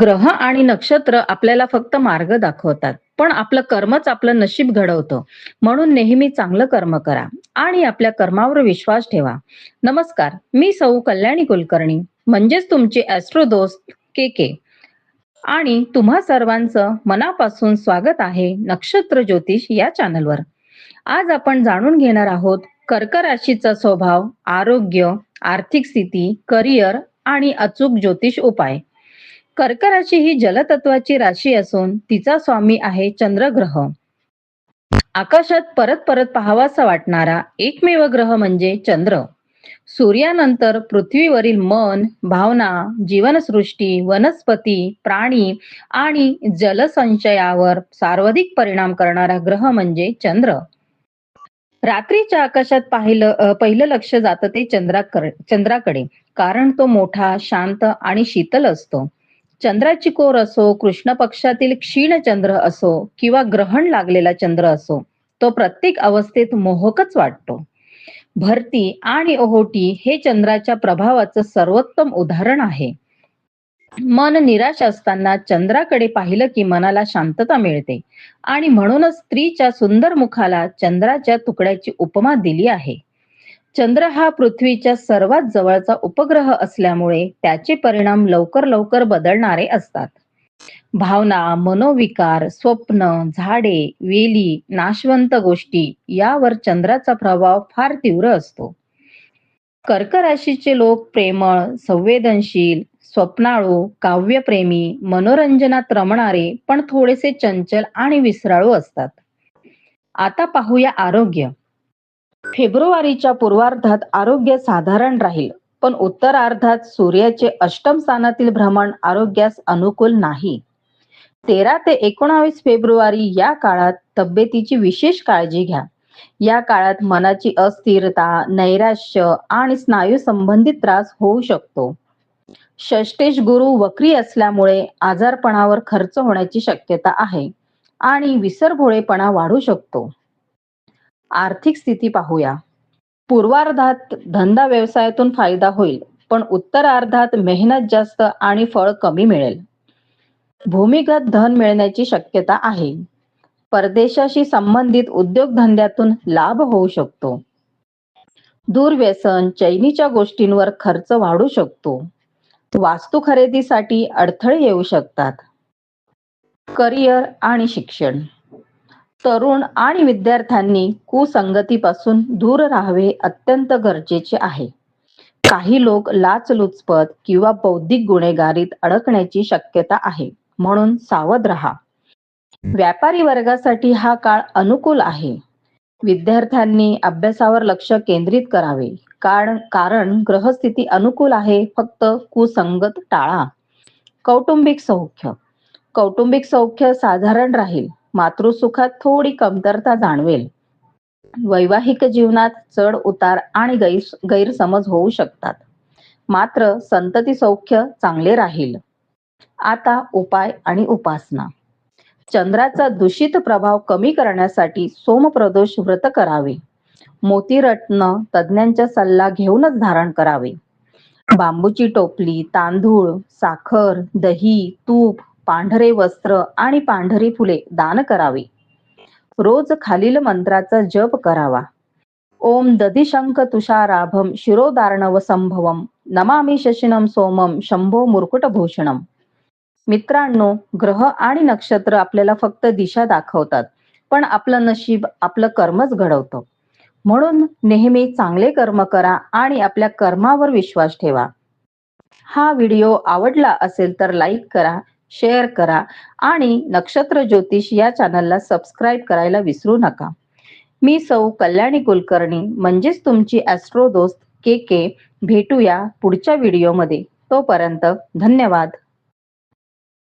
ग्रह आणि नक्षत्र आपल्याला फक्त मार्ग दाखवतात. पण आपलं कर्मच आपलं नशीब घडवतं. म्हणून नेहमी चांगलं कर्म करा आणि आपल्या कर्मावर विश्वास ठेवा. नमस्कार मी सौ कल्याणी कुलकर्णी म्हणजेच तुमची ॲस्ट्रो दोस्त के के. आणि तुम्हा सर्वांचं मनापासून स्वागत आहे नक्षत्र ज्योतिष या चॅनलवर. आज आपण जाणून घेणार आहोत कर्क राशीचा स्वभाव आरोग्य आर्थिक स्थिती करिअर आणि अचूक ज्योतिष उपाय. कर्क राशी ही जलतत्वाची राशी असून तिचा स्वामी आहे चंद्रग्रह. आकाशात परत परत पाहावासा वाटणारा एकमेव ग्रह म्हणजे चंद्र. सूर्यानंतर पृथ्वीवरील मन भावना जीवनसृष्टी वनस्पती प्राणी आणि जलसंचयावर सर्वाधिक परिणाम करणारा ग्रह म्हणजे चंद्र. रात्रीच्या आकाशात पाहिलं पहिलं लक्ष जातं ते चंद्राकडे चंद्राकडे. कारण तो मोठा शांत आणि शीतल असतो. चंद्राची कोर असो कृष्ण पक्षातील क्षीण चंद्र असो किंवा ग्रहण लागलेला चंद्र असो तो प्रत्येक अवस्थेत मोहकच वाटतो. भरती आणि ओहोटी हे चंद्राच्या प्रभावाचं सर्वोत्तम उदाहरण आहे. मन निराश असताना चंद्राकडे पाहिलं की मनाला शांतता मिळते आणि म्हणूनच स्त्रीच्या सुंदर मुखाला चंद्राच्या तुकड्याची उपमा दिली आहे. चंद्र हा पृथ्वीच्या सर्वात जवळचा उपग्रह असल्यामुळे त्याचे परिणाम लवकर लवकर बदलणारे असतात. भावना मनोविकार स्वप्न झाडे वेली नाशवंत गोष्टी यावर चंद्राचा प्रभाव फार तीव्र असतो. कर्क राशीचे लोक प्रेमळ संवेदनशील स्वप्नाळू काव्यप्रेमी मनोरंजनात रमणारे पण थोडेसे चंचल आणि विसराळू असतात. आता पाहूया आरोग्य. फेब्रुवारीच्या पूर्वार्धात आरोग्य साधारण राहील पण उत्तरार्धात सूर्याचे अष्टम स्थानातील भ्रमण आरोग्यास अनुकूल नाही. तेरा ते एकोणावीस फेब्रुवारी या काळात तब्येतीची विशेष काळजी घ्या. या काळात मनाची अस्थिरता नैराश्य आणि स्नायू संबंधित त्रास होऊ शकतो. षष्टेश गुरु वक्री असल्यामुळे आजारपणावर खर्च होण्याची शक्यता आहे आणि विसरभोळेपणा वाढू शकतो. आर्थिक स्थिती पाहूया. पूर्वार्धात धंदा व्यवसायातून फायदा होईल पण उत्तरार्धात मेहनत जास्त आणि फळ कमी मिळेल. भूमिगत धन मिळण्याची शक्यता आहे. परदेशाशी संबंधित उद्योगधंद्यातून लाभ होऊ शकतो. दूरव्यसन चैनीच्या गोष्टींवर खर्च वाढू शकतो. वास्तू खरेदीसाठी अडथळे येऊ शकतात. करिअर आणि शिक्षण. तरुण आणि विद्यार्थ्यांनी कुसंगतीपासून दूर राहावे अत्यंत गरजेचे आहे. काही लोक लाचलुचपत किंवा बौद्धिक गुन्हेगारीत अडकण्याची शक्यता आहे म्हणून सावध राहा. व्यापारी वर्गासाठी हा काळ अनुकूल आहे. विद्यार्थ्यांनी अभ्यासावर लक्ष केंद्रित करावे. कारण कारण ग्रहस्थिती अनुकूल आहे फक्त कुसंगत टाळा. कौटुंबिक सौख्य. कौटुंबिक सौख्य साधारण राहील. मातृसुखात थोडी कमतरता जाणवेल. वैवाहिक जीवनात चढ उतार आणि गैर गैरसमज होऊ शकतात. मात्र संतती सौख्य चांगले राहील. आता उपाय आणि उपासना. चंद्राचा दूषित प्रभाव कमी करण्यासाठी सोमप्रदोष व्रत करावे. मोतीरत्न तज्ज्ञांचा सल्ला घेऊनच धारण करावे. बांबूची टोपली तांदूळ साखर दही तूप पांढरे वस्त्र आणि पांढरी फुले दान करावी. रोज खालील मंत्राचा जप करावा. ओम दधिशंख तुषाराभम शिरोदार्णव संभवम. नमामि शशिनम सोमम शंभो मुरकुटभूषणम मित्रांनो ग्रह आणि नक्षत्र आपल्याला फक्त दिशा दाखवतात पण आपलं नशीब आपलं कर्मच घडवतं. म्हणून नेहमी चांगले कर्म करा आणि आपल्या कर्मावर विश्वास ठेवा. हा व्हिडिओ आवडला असेल तर लाईक करा शेअर करा आणि नक्षत्र ज्योतिष या चॅनलला सबस्क्राईब करायला विसरू नका. मी सौ कल्याणी कुलकर्णी म्हणजेच तुमची ॲस्ट्रो दोस्त के के भेटूया पुढच्या व्हिडिओमध्ये. तोपर्यंत धन्यवाद.